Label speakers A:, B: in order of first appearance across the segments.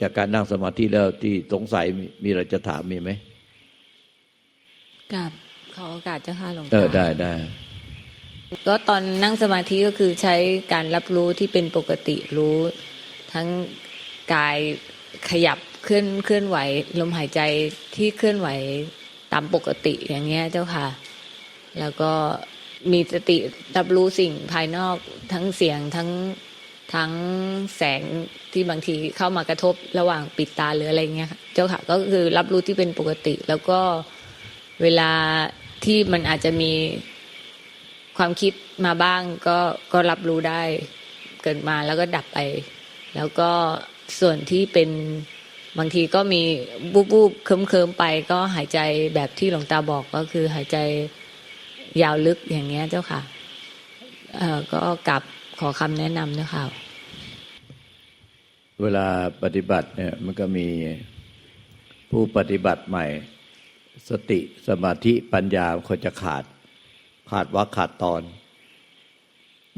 A: จากการนั่งสมาธิแล้วที่สงสัยมีมีอะไรจะถามมีไหม
B: กับขอโอกาสเจ้าค่ะหลวง
A: เอ
B: ตา
A: อได้ได้
B: ก็ตอนนั่งสมาธิก็คือใช้การรับรู้ที่เป็นปกติรู้ ทั้งกายขยับเคลื่อนเคลื่อนไหว ลมหายใจที่เคลื่อนไหวตามปกติอย่างเงี้ยเจ้าค่ะ แล้วก็มีสติรับรู้สิ่งภายนอกทั้งเสียงทั้ง ทั้งแสงที่บางทีเข้ามากระทบระหว่างปิดตาหรืออะไรเงี้ยค่ะเจ้าค่ะก็คือรับรู้ที่เป็นปกติ แล้วก็เวลาที่มันอาจจะมีความคิดมาบ้างก็ก็รับรู้ได้เกิดมาแล้วก็ดับไป แล้วก็ส่วนที่เป็นบางทีก็มีบูบบูบเคิมเคิมๆไป ก็หายใจแบบที่หลวงตาบอกก็คือหายใจยาวลึกอย่างเงี้ยเจ้าค่ะเออก็กลับขอคำแนะนำนะคะ
A: เวลาปฏิบัติเนี่ยมันก็มีผู้ปฏิบัติใหม่ สติสมาธิปัญญาเขาจะขาด ขาดวักขาดตอน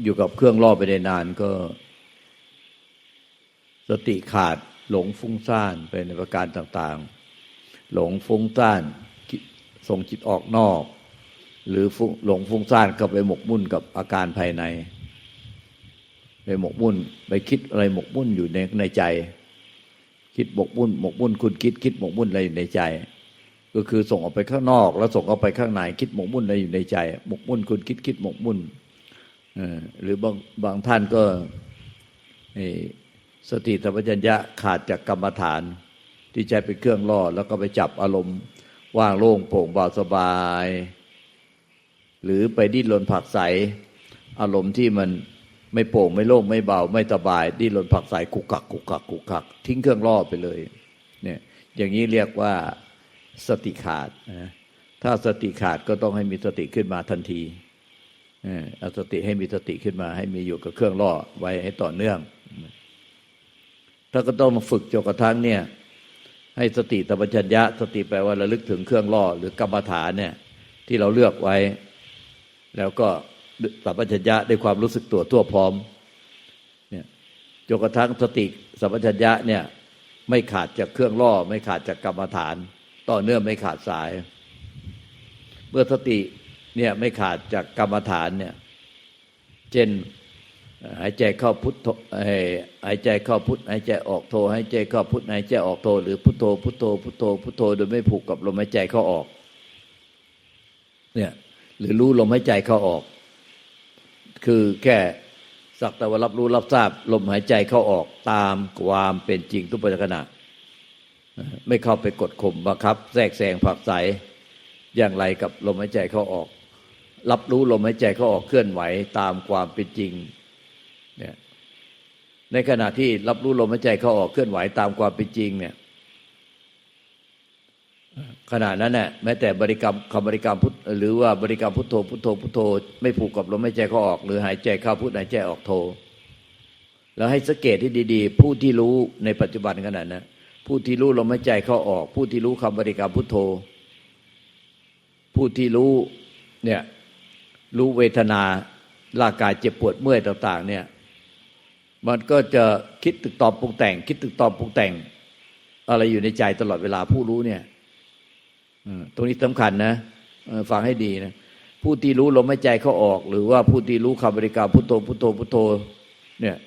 A: อยู่กับเครื่องล่อไปได้นานก็ สติขาดหลงฟุ้งซ่านไปในประการต่างๆ หลงฟุ้งซ่านส่งจิตออกนอก หรือหลงฟุ้งซ่านก็ไปหมกมุ่นกับอาการภายใน ไปหมกมุ่น ไปคิดอะไรหมกมุ่นอยู่ในในใจ คิดหมกมุ่นหมกมุ่นคุณคิดคิดหมกมุ่นอะไรอยู่ในใจ ก็คือส่งออกไปข้างนอก แล้วส่งออกไปข้างในคิดหมกมุ่นอะไรอยู่ในใจ หมกมุ่นคุณคิดคิดหมกมุ่นหรือบางบางท่านก็สติสัมปชัญญะขาดจากกรรมฐาน ที่ใจเป็นเครื่องล่อแล้วก็ไปจับอารมณ์ว่างโล่งโปร่งเบาสบาย หรือไปดิ้นรนผักไสอารมณ์ที่มัน ไม่โปร่งไม่โล่งไม่เบา ไม่สบาย ดิ้นรนผักไสกุกกักกุกกักกุกกัก ทิ้งเครื่องล่อไปเลย เนี่ย อย่างนี้เรียกว่าสติขาดนะถ้าสติขาดก็ต้องให้มีสติขึ้นมาทันทีเออเอาสติให้มีสติขึ้นมา ให้มีอยู่กับเครื่องล่อไว้ให้ต่อเนื่อง ถ้าก็ต้องมาฝึกจนกระทั่งเนี่ย ให้สติตปัญญะ สติแปลว่าระลึกถึงเครื่องล่อหรือกรรมฐานเนี่ย ที่เราเลือกไว้ แล้วก็ สัมปชัญญะด้วยความรู้สึกตัวทั่วพร้อมเนี่ยจนกระทั่งสติสัมปชัญญะเนี่ย ไม่ขาดจากเครื่องล่อ ไม่ขาดจากกรรมฐาน ต่อเนื่องไม่ขาดสาย เมื่อสติเนี่ยไม่ขาดจากกรรมฐานเนี่ยเช่นหายใจเข้าพุทโธหายใจเข้าพุทหายใจออกโทหายใจเข้าพุทหายใจออกโทหรือพุทโธพุทโธพุทโธพุทโธโดยไม่ผูกกับลมหายใจเข้าออก เนี่ย หรือรู้ลมหายใจเข้าออก คือแค่สักแต่ว่ารับรู้รับทราบ ลมหายใจเข้าออกตามความเป็นจริงทุกปัจจุบันไม่เข้าไปกดข่มบังคับ แทรกแซงผักใสอย่างไรกับลมหายใจเข้าออก รับรู้ลมหายใจเข้าออกเคลื่อนไหวตามความเป็นจริงเนี่ยในขณะที่รับรู้ลมหายใจเข้าออกเคลื่อนไหวตามความเป็นจริงเนี่ย ขณะนั้นเนี่ยแม้แต่บริกรรมคำบริกรรมพุทหรือว่าบริกรรมพุทโธพุทโธพุทโธ ไม่ผูกกับลมหายใจเข้าออก หรือหายใจเข้าพุทหายใจออกโธแล้วให้สังเกตที่ดีๆ ผู้ที่รู้ในปัจจุบันขณะนั้นผู้ที่รู้ลมหายใจเข้าออก ผู้ที่รู้คำบริกรรมพุทโธ ผู้ที่รู้เนี่ยรู้เวทนาร่างกายเจ็บปวดเมื่อยต่าง ๆ เนี่ยมันก็จะคิดตึกตอบปรุงแต่ง คิดตึกตอบปรุงแต่ง อะไรอยู่ในใจตลอดเวลาผู้รู้เนี่ย ตรงนี้สำคัญนะฟังให้ดีนะผู้ที่รู้ลมหายใจเขาออก หรือว่าผู้ที่รู้คำบริกรรมพุทโธพุทโธพุทโธ เนี่ย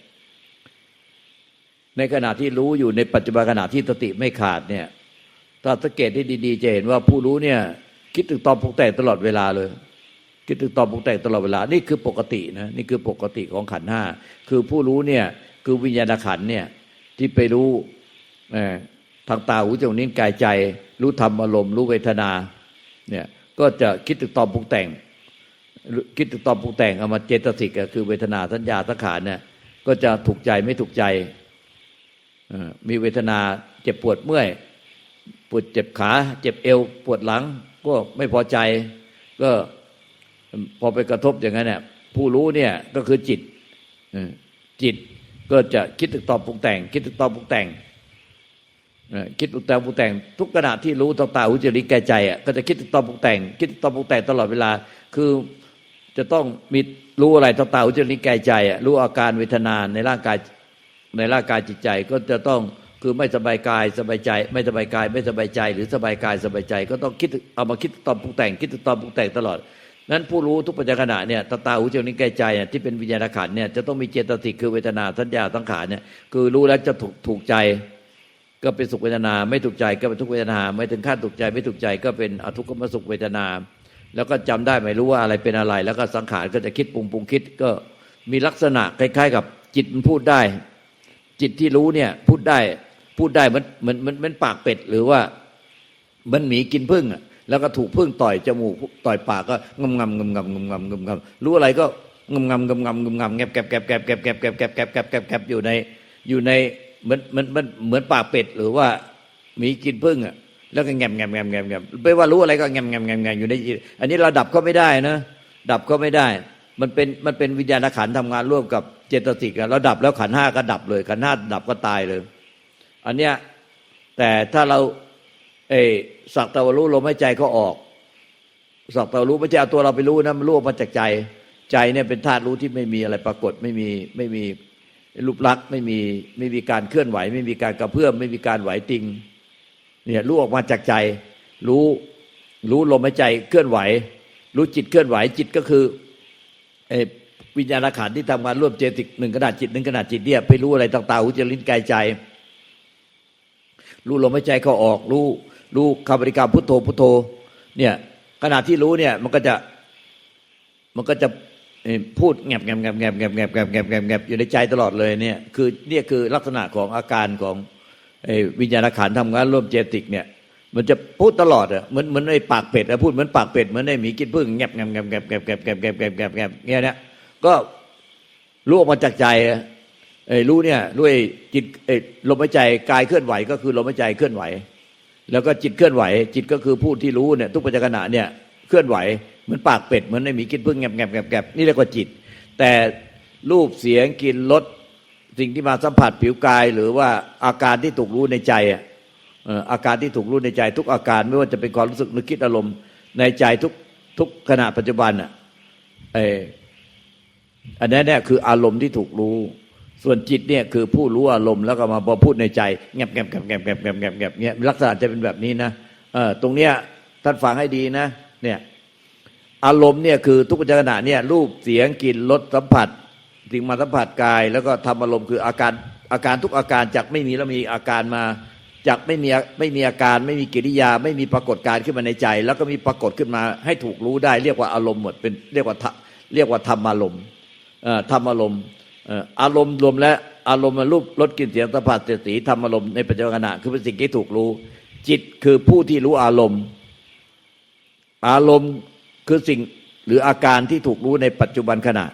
A: ในขณะที่รู้อยู่ในปัจจุบันขณะที่สติไม่ขาดเนี่ย ถ้าสังเกตได้ดี ๆ จะเห็นว่าผู้รู้เนี่ย คิดถึงตอบปรุงแต่งตลอดเวลาเลย คิดถึงตอบปรุงแต่งตลอดเวลา นี่คือปกตินะนี่คือปกติของขันห้าคือผู้รู้เนี่ย คือวิญญาณขันเนี่ย ที่ไปรู้ ทางตาหูจมูกนิ้วกายใจ รู้ธรรมอารมณ์รู้เวทนาเนี่ยก็จะคิดถึงตอปรุงแต่ง คิดถึงตอปรุงแต่งเอามาเจตสิกคือเวทนาสัญญาสังขารเนี่ยก็จะถูกใจไม่ถูกใจมีเวทนาเจ็บปวดเมื่อยปวดเจ็บขา เจ็บเอว ปวดหลัง ก็ไม่พอใจ ก็พอไปกระทบอย่างนั้นเนี่ยผู้รู้เนี่ยก็คือจิตจิตก็จะคิดถึงตอบปรุงแต่ง คิดถึงตอบปรุงแต่ง คิดปรุงแต่งปรุงแต่งทุกขณะที่รู้ต่อตาหูจมูกกายใจอะก็จะคิดถึงตอปรุงแต่ง คิดถึงตอปรุงแต่งตลอดเวลา คือจะต้องมีรู้อะไรต่อตาหูจมูกกายใจอะรู้อาการเวทนาในร่างกายในร่างกายจิตใจก็จะต้องคือไม่สบายกายสบายใจ ไม่สบายกาย ไม่สบายใจ หรือสบายกายสบายใจ ก็ต้องคิดเอามาคิดตอนปรุงแต่ง คิดตอนปรุงแต่งตลอดนั้นผู้รู้ทุกปัจจุบันขณะเนี่ยตาตาหูจมูกนิ้วกายใจเนี่ยที่เป็นวิญญาณขันเนี่ยจะต้องมีเจตสิกคือเวทนาสัญญาสังขารเนี่ยคือรู้แล้วจะถูกถูกใจ ก็เป็นสุขเวทนา ไม่ถูกใจก็เป็นทุกเวทนา ไม่ถึงขั้นถูกใจไม่ถูกใจก็เป็นอทุกขมสุขเวทนา แล้วก็จำได้ไม่รู้ว่าอะไรเป็นอะไร แล้วก็สังขารก็จะคิดปรุงปรุงคิดก็มีลักษณะคล้าย ๆ กับจิตมันพูดได้ จิตที่รู้เนี่ยพูดได้พูดได้มือนเหมือนมือนมือนปากเป็ดหรือว่ามันหมีกินพึ่งอะแล้วก็ถูกพึ่งต่อยจมูกต่อยปากก็งำงำงำงำงำงำงำงำรู้อะไรก็งำงำงำงำงำงำแงบแกบแกบแกบแกบแกบแกบแกบแกบแกบแกบอยู่ในอยู่ใน เหมือนมือนมือนเหมือนปากเป็ดหรือว่ามีกินพึ่งอะแล้วก็แงมแงมแงมแงมแงมไม่ว่ารู้อะไรก็แงมแงมแงมแงมอยู่ในจิตอันนี้เราดับก็ไม่ได้นะดับก็ไม่ได้ มันเป็นมันเป็นวิญญาณขันธ์ทำงานร่วมกับเจตสิกเราดับแล้วขันห้าก็ดับเลยขันห้าดับก็ตายเลย อันเนี้ยแต่ถ้าเราเอสักแตวารู้ลมหายใจก็ออก สักแตวารู้ไม่ใช่เอาตัวเราไปรู้นะมันรู้มาจากใจ ใจเนี่ยเป็นธาตุรู้ที่ไม่มีอะไรปรากฏไม่มีไม่มี รูปลักษณ์ไม่มีไม่มีการเคลื่อนไหว ไม่มีการกระเพื่อมไม่มีการไหวติงเนี่ยรู้ออกมาจากใจ รู้รู้ลมหายใจเคลื่อนไหว รู้จิตเคลื่อนไหวจิตก็คือเออวิญญาณขันธ์ที่ทำงานร่วมเจติกหนึ่งขนาดจิตหนึ่งขนาดจิตเนี่ยไปรู้อะไรต่างๆหูจมูกลิ้นกายใจ รู้ลมหายใจเข้าออก รู้รู้คำบริกรรมพุทโธพุทโธ เนี่ยขณะที่รู้เนี่ยมันก็จะมันก็จะ พูดแงบแงบแงบแงบแงบแงบแงบแงบแงบแงบอยู่ในใจตลอดเลยเนี่ยคือเนี่ยคือลักษณะของอาการของวิญญาณขันธ์ทำงานร่วมเจติกเนี่ย มันจะพูดตลอดอะเหมือนเหมือนไอ้ปากเป็ดอะพูดเหมือนปากเป็ดเหมือนไอ้หมีกินพึ่งแงบแงบแงบแงบแงบแงบแงบแงบแงบแงบแงบเนี่ยเนี่ยก็รู้ออกมาจากใจไอ้รู้เนี่ยด้วยจิตไอ้ลมหายใจกายเคลื่อนไหวก็คือลมหายใจเคลื่อนไหว แล้วก็จิตเคลื่อนไหว จิตก็คือผู้ที่รู้เนี่ยทุกปัจจุบันเนี่ยเคลื่อนไหว เหมือนปากเป็ดเหมือนไอ้หมีกินพึ่งแงบแงบแงบแงบนี่เรียกว่าจิต แต่รูปเสียงกลินรสสิ่งที่มาสัมผัสผิวกาย หรือว่าอาการที่ถูกรู้ในใจอะเอ่ออาการที่ถูกรู้ในใจ ทุกอาการไม่ว่าจะเป็นความรู้สึกนึกคิดอารมณ์ ในใจทุกทุกขณะปัจจุบันอะเอออันนั้นเนี่ยคืออารมณ์ที่ถูกรู้ ส่วนจิตเนี่ยคือผู้รู้อารมณ์แล้วก็มาพอพูดในใจแงบแงบแงบแงบแงบแงบแงบแงบเงี้ยลักษณะจะเป็นแบบนี้นะเออตรงเนี้ยท่านฟังให้ดีนะ เนี่ย อารมณ์เนี่ยคือทุกขณะเนี่ยรูปเสียงกลิ่นรสสัมผัสสิ่งมาสัมผัสกาย แล้วก็ทำอารมณ์คืออาการอาการทุกอาการจากไม่มีแล้วมีอาการมาจากไม่มีไม่มีอาการไม่มีกิริยา ไม่มีปรากฏการ์ขึ้นมาในใจ แล้วก็มีปรากฏขึ้นมาให้ถูกรู้ได้ เรียกว่าอารมณ์หมดเป็นเรียกว่าเรียกว่าธรรมอารมณ์ธรรมอารมณ์อารมณ์รวมและอารมณ์รูปรสกลิ่นเสียงสัมผัสเสียสีธรรมอารมณ์ในปัจจุบันขณะคือเป็นสิ่งที่ถูกรู้ จิตคือผู้ที่รู้อารมณ์ อารมณ์ คือสิ่งหรืออาการที่ถูกรู้ในปัจจุบันขณะ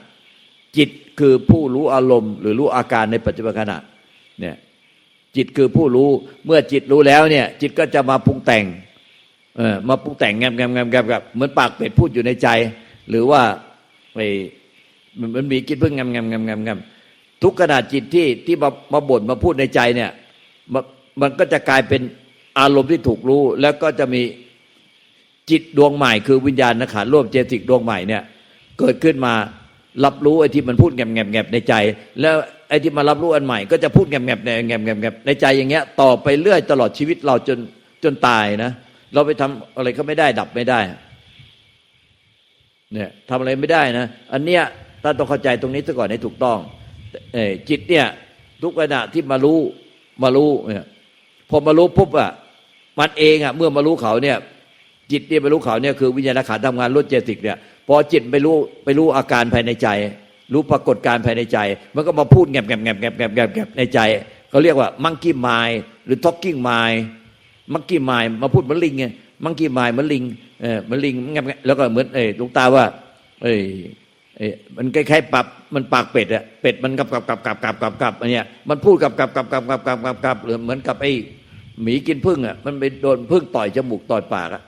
A: จิตคือผู้รู้อารมณ์ หรือรู้อาการในปัจจุบันขณะเนี่ยจิตคือผู้รู้เมื่อจิตรู้แล้วเนี่ย จิตก็จะมาปรุงแต่งเออมาปรุงแต่งแงมแงมแงมแงมแบบเหมือนปากเป็ดพูดอยู่ในใจ หรือว่าไอมันมีกินเพิ่งแงมแงมแงมแงมแงมทุกขณะจิตที่ที่มามาบ่นมาพูดในใจเนี่ยมันก็จะกลายเป็นอารมณ์ที่ถูกรู้ แล้วก็จะมี จิตดวงใหม่คือวิญญาณนขันธ์ร่วมเจติกดวงใหม่เนี่ยเกิดขึ้นมารับรู้ไอ้ที่มันพูดแงมแงมแงมในใจ แล้วไอ้ที่มารับรู้อันใหม่ ก็จะพูดแงมแงมแงมแงมแงมแงมในใจอย่างเงี้ย ต่อไปเรื่อยตลอดชีวิตเราจนจนตายนะเราไปทำอะไรก็ไม่ได้ดับไม่ได้เนี่ยทำอะไรไม่ได้นะ อันเนี้ยท่านต้องเข้าใจตรงนี้ซะก่อนให้ถูกต้องเอจิตเนี่ยทุกขณะที่มารู้มารู้เนี่ยพอมารู้ปุ๊บอะมันเองอะเมื่อมารู้เขาเนี่ย จิตเนี่ยไปรู้เขาเนี่ยคือวิญญาณขันธ์ทำงานรุ่นเจติกเนี่ยพอจิตไปรู้ไปรู้อาการภายในใจ รู้ปรากฏการภายในใจ มันก็มาพูดแงบแงบแงบแงบแงบแงบแงบในใจเขาเรียกว่ามังกี้ไมายหรือท็อกกิ้งไมายมังกี้ไมายมาพูดเหมือนลิงไงมังกี้ไมายเหมือนลิงเออเหมือนลิงแงบแงบแล้วก็เหมือนเออลวงตาว่า เอ้ยเอ้ยมันคล้ายๆปรับมันปากเป็ดอะเป็ดมันกับกับกับกับกับกับกับอันเนี้ยมันพูดกับกับกับกับกับกับกับกับหรือเหมือนกับไอ้หมีกินพึ่งอะมันไปโดนพึ่งต่อยจมูกต่อยปากอะ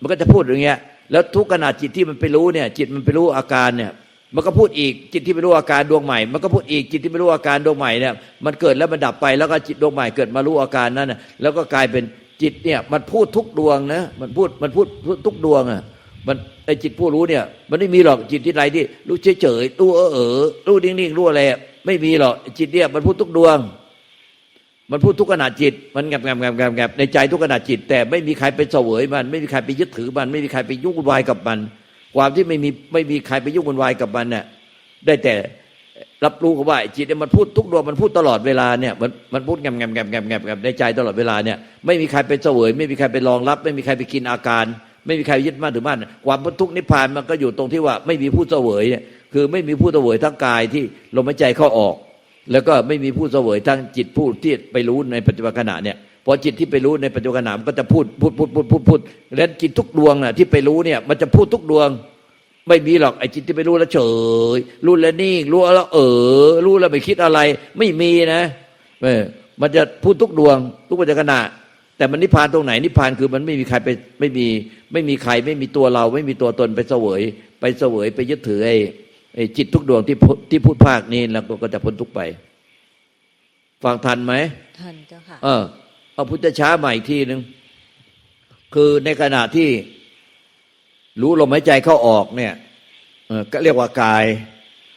A: มันก็จะพูดอย่างเงี้ย แล้วทุกขณะจิตที่มันไปรู้เนี่ย จิตมันไปรู้อาการเนี่ย มันก็พูดอีกจิตที่ไปรู้อาการดวงใหม่ มันก็พูดอีกจิตที่ไปรู้อาการดวงใหม่เนี่ย มันเกิดแล้วมันดับไปแล้วก็จิตดวงใหม่เกิดมารู้อาการนั้นนะแล้วก็กลายเป็นจิตเนี่ยมันพูดทุกดวงนะมันพูดมันพูดทุกดวงอะมันไอจิตผู้รู้เนี่ย มันไม่มีหรอกจิตที่ไรที่รู้เฉยเฉยรู้เออเออรู้นิ่งๆรู้อะไรไม่มีหรอกจิตเนี่ยมันพูดทุกดวง มันพูดทุกขณะจิต มันแงบแงบแงบแงบแงบในใจทุกขณะจิต แต่ไม่มีใครไปเสวยมัน ไม่มีใครไปยึดถือมัน ไม่มีใครไปยุ่งวุ่นวายกับมัน ความที่ไม่มีไม่มีใครไปยุ่งวุ่นวายกับมันเนี่ยได้แต่รับรู้กับว่าจิตเนี่ยมันพูดทุกดวงมันพูดตลอดเวลาเนี่ยมันมันพูดแงบแงบแงบแงบแงบแงบในใจตลอดเวลาเนี่ยไม่มีใครไปเสวย ไม่มีใครไปรองรับ ไม่มีใครไปกินอาการ ไม่มีใครยึดมั่นถือมั่นความพ้นทุกข์นิพพานมันก็อยู่ตรงที่ว่าไม่มีผู้เสวยเนี่ยคือไม่มีผู้เสวยทั้งกายที่ลมหายใจเข้าออก แล้วก็ไม่มีผู้เสวยทั้งจิตผู้ที่ไปรู้ในปัจจุบันขณะเนี่ยพอจิตที่ไปรู้ในปัจจุบันขณะมันก็จะพูดพูดพูดพูดพูดพูดแล้วจิตทุกดวงน่ะที่ไปรู้เนี่ยมันจะพูดทุกดวง ไม่มีหรอกไอ้จิตที่ไปรู้แล้วเฉยรู้แล้วนิ่งรู้แล้วเออ รู้แล้วไม่คิดอะไร ไม่มีนะเออมันจะพูดทุกดวง ทุกปัจจุบันขณะแต่มันนิพพานตรงไหนนิพพานคือมันไม่มีใครไปไม่มีไม่มีใครไม่มีตัวเรา ไม่มีตัวตนไปเสวย ไปเสวยไปยึดถือไอ้ จิตทุกดวงที่พูที่พูดภาคนี้แล้วก็จะพ้นทุกข์ไป ฟังทันไหม
B: ท่านเจ้าค่ะ
A: เออเอาพุทธช้าใหม่อีกทีหนึ่งคือในขณะที่รู้ลมหายใจเข้าออกเนี่ยเออก็เรียกว่ากาย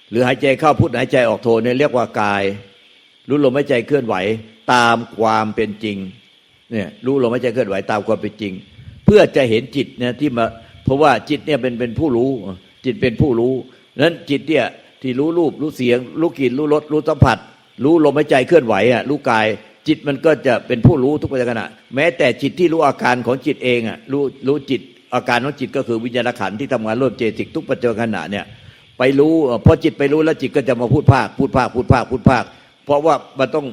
A: หรือหายใจเข้าพุทหายใจออกโทเนี่ยเรียกว่ากาย รู้ลมหายใจเคลื่อนไหว ตามความเป็นจริงเนี่ยรู้ลมหายใจเคลื่อนไหวตามความเป็นจริง เพื่อจะเห็นจิตเนี่ยที่มาเพราะว่าจิตเนี่ยเป็นเป็นผู้รู้ จิตเป็นผู้รู้ นั้นจิตเนี่ยที่รู้รูปรู้เสียง รู้กลิ่นรู้รสรู้สัมผัส รู้ลมหายใจเคลื่อนไหวอะรู้กาย จิตมันก็จะเป็นผู้รู้ทุกปัจจุบันแม้แต่จิตที่รู้อาการของจิตเองอะรู้รู้จิตอาการของจิตก็คือวิญญาณขันธ์ที่ทำงานร่วมเจติกทุกปัจจุบันขณะเนี่ยไปรู้พอจิตไปรู้แล้วจิตก็จะมาพูดภาคพูดภาคพูดภาคพูดภาค เพราะว่ามันต้อง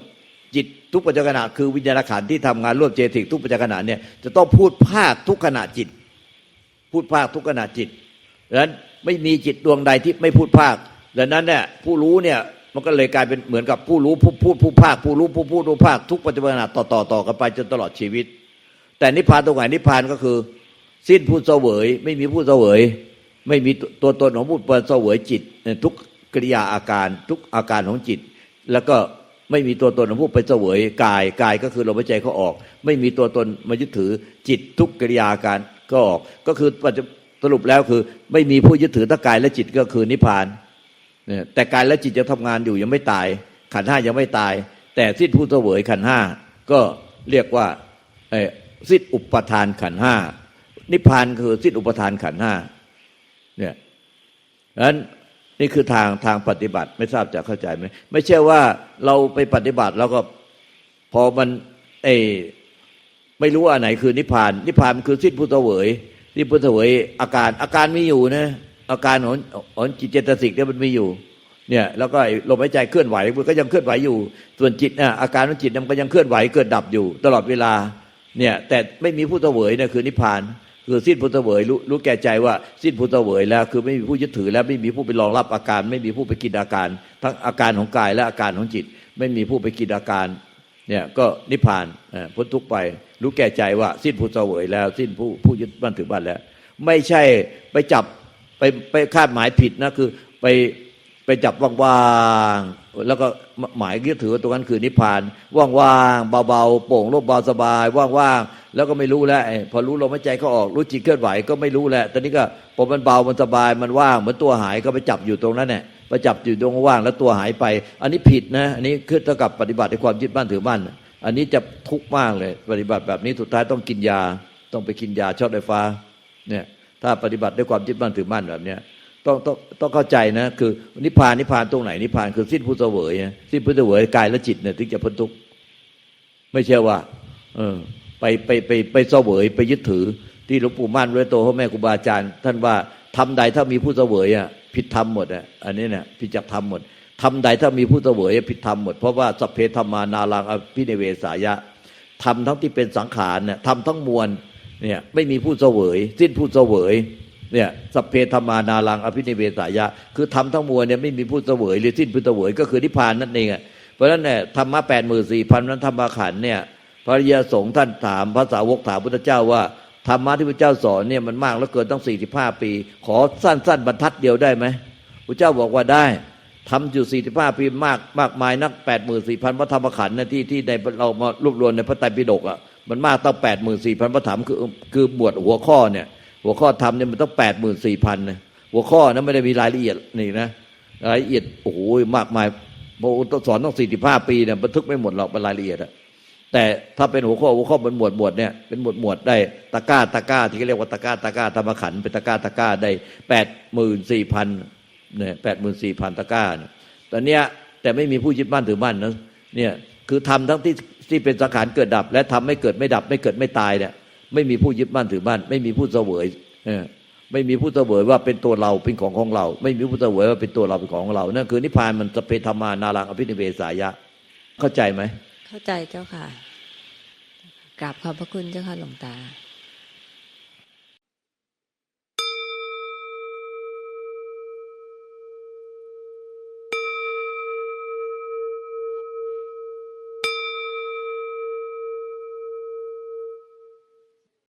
A: จิตทุกปัจจุบันขณะคือวิญญาณขันธ์ที่ทำงานร่วมเจติกทุกปัจจุบันขณะเนี่ยจะต้องพูดภาคทุกขณะจิต พูดภาคทุกขณะจิตดังนั้น ไม่มีจิตดวงใดที่ไม่พูดภาคดังนั้นเนี่ยผู้รู้เนี่ยมันก็เลยกลายเป็นเหมือนกับผู้รู้ผู้พูดผู้ภาค ผู้รู้ผู้พูดผู้ภาคทุกปัจจุบันต่อต่อต่อกันไปจนตลอดชีวิต แต่นิพพานตรงไหนนิพพานก็คือ สิ้นผู้เสวย ไม่มีผู้เสวย ไม่มีตัวตนของผู้เปิดเสวยจิต ทุกกิริยาอาการทุกอาการของจิต แล้วก็ไม่มีตัวตนของผู้ไปเสวยกายกายก็คือลมหายใจเขาออก ไม่มีตัวตนมายึดถือจิตทุกกิริยาอาการก็ออกก็คือปัจจุ สรุปแล้วคือ ไม่มีผู้ยึดถือทั้งกายและจิตก็คือนิพพานเนี่ยแต่กายและจิตจะทำงานอยู่ยังไม่ตาย ขันห้ายังไม่ตาย แต่สิ้นผู้เสวยขันห้าก็เรียกว่าเอ่อสิ้นอุปทานขันห้านิพพานคือสิ้นอุปทานขันห้าเนี่ยดังนั้นนี่คือทางทางปฏิบัติไม่ทราบจะเข้าใจไหมไม่ใช่ว่าเราไปปฏิบัติแล้วก็พอมันเอไม่รู้ว่าอันไหนคือนิพพาน นิพพานมันคือสิ้นผู้เสวย สิ้นผู้เสวยอาการอาการมีอยู่นะอาการของของจิตเจตสิกเนี่ยมันมีอยู่ เนี่ย แล้วก็ลมหายใจเคลื่อนไหวมันก็ยังเคลื่อนไหวอยู่ ส่วนจิตน่ะอาการของจิตมันก็ยังเคลื่อนไหวเกิดดับอยู่ ตลอดเวลา เนี่ย แต่ไม่มีผู้เสวยเนี่ยคือนิพพานคือสิ้นผู้เสวยรู้รู้แก่ใจว่าสิ้นผู้เสวยแล้ว คือไม่มีผู้ยึดถือแล้วไม่มีผู้ไปรองรับอาการ ไม่มีผู้ไปกินอาการ ทั้งอาการของกายและอาการของจิต ไม่มีผู้ไปกินอาการ เนี่ยก็นิพพานพ้นทุกไป รู้แก่ใจว่าสิ้นผู้เสวยแล้ว สิ้นผู้ผู้ยึดมั่นถือมั่นแล้ว ไม่ใช่ไปจับไปไปคาดหมายผิดนะคือไปไปจับว่างๆแล้วก็หมายยึดถือว่าตรงนั้นคือนิพพาน ว่างๆเบาๆโปร่งโล่งเบาสบายว่างๆแล้วก็ไม่รู้แล้วพอรู้ลมหายใจเขาออกรู้จิตเคลื่อนไหวก็ไม่รู้แล้วตอนนี้ก็พอมันเบามันสบายมันว่างเหมือนตัวหายก็ไปจับอยู่ตรงนั้นเนี่ย ไปจับอยู่ตรงว่างแล้วตัวหายไป อันนี้ผิดนะ อันนี้คือเท่ากับปฏิบัติในความยึดมั่นถือมั่นอันนี้จะทุกข์มากเลย ปฏิบัติแบบนี้สุดท้ายต้องกินยา ต้องไปกินยาช็อตไฟฟ้าเนี่ยถ้าปฏิบัติด้วยความยึดมั่นถือมั่นแบบเนี้ยต้องต้องต้องเข้าใจนะ คือนิพพานนิพพานตรงไหนนิพพานคือสิ้นผู้เสวยสิ้นผู้เสวยกายและจิตเนี่ยถึงจะพ้นทุกข์ไม่ใช่ว่า เออ ไปไปไปไปเสวยไปยึดถือ ที่หลวงปู่มั่นเวโตพ่อแม่ครูบาอาจารย์ ท่านว่า ทำใดถ้ามีผู้เสวยอะผิดธรรมหมดอะอันนี้เนี่ยผิดจากธรรมหมดทำใดถ้ามีผู้เสวยผิดธรรมหมด เพราะว่าสัพเพธรรมานารังอภิเนเวสายะทำทั้งที่เป็นสังขารเนี่ยทำทั้งมวลเนี่ยไม่มีผู้เสวย สิ้นผู้เสวยเนี่ยสัพเพธรรมานารังอภินิเวสายะ คือทำทั้งมวลเนี่ยไม่มีผู้เสวยหรือสิ้นผู้เสวยก็คือนิพพานนั่นเองอะเพราะฉะนั้นเนี่ยธรรมะแปดหมื่นสี่พันนั้นธรรมขันเนี่ยพระริยสงฆ์ท่านถามพระสาวกถามพุทธเจ้าว่า ธรรมะที่พระเจ้าสอนเนี่ยมันมากแล้วเกินต้องสี่สิบห้าปี ขอสั้น ๆ บรรทัดเดียวได้ไหมพระเจ้าบอกว่าได้ทำอยู่สี่สิบห้าปีมากมากมายนักแปดหมื่นสี่พันพระธรรมขันธ์นะที่ที่ในเรามารวบรวมในพระไตรปิฎกอะมันมากตั้งแปดหมื่นสี่พันพระธรรมคือคือบวชหัวข้อเนี่ย หัวข้อทำเนี่ยมันต้องแปดหมื่นสี่พันนะหัวข้อนั้นไม่ได้มีรายละเอียดนี่นะรายละเอียดโอ้โหมากมายพระองค์ต้องสอนต้องสี่สิบห้าปีเนี่ยบันทึกไม่หมดหรอกเป็นรายละเอียดอะ แต่ถ้าเป็นหัวข้อหัวข้อเป็นหมวดหมวดเนี่ยเป็นหมวดหมวดได้ตะกร้าตะกร้าที่เรียกว่าตะกร้าตะก้าธรรมขันเป็นตะกร้าตะกร้าได้แปดหมื่นสี่พันเนี่ยแปดหมื่นสี่พันตะก้าตอนเนี้ยแต่ไม่มีผู้ยึดมั่นถือมั่นนะเนี่ยคือทำทั้งที่ที่เป็นสังขารเกิดดับ และทำไม่เกิดไม่ดับ ไม่เกิดไม่ตายเนี่ยไม่มีผู้ยึดมั่นถือมั่นไม่มีผู้เสวยไม่มีผู้เสวยว่าเป็นตัวเราเป็นของของเรา ไม่มีผู้เสวยว่าเป็นตัวเราเป็นของของเรานั่นคือนิพพานมันจะเป็นธรรมานารังอภินิเวสายะเข้าใจไหม
B: เข้าใจเจ้าค่ะกราบขอบพระคุณเจ้าค่ะหลวงตา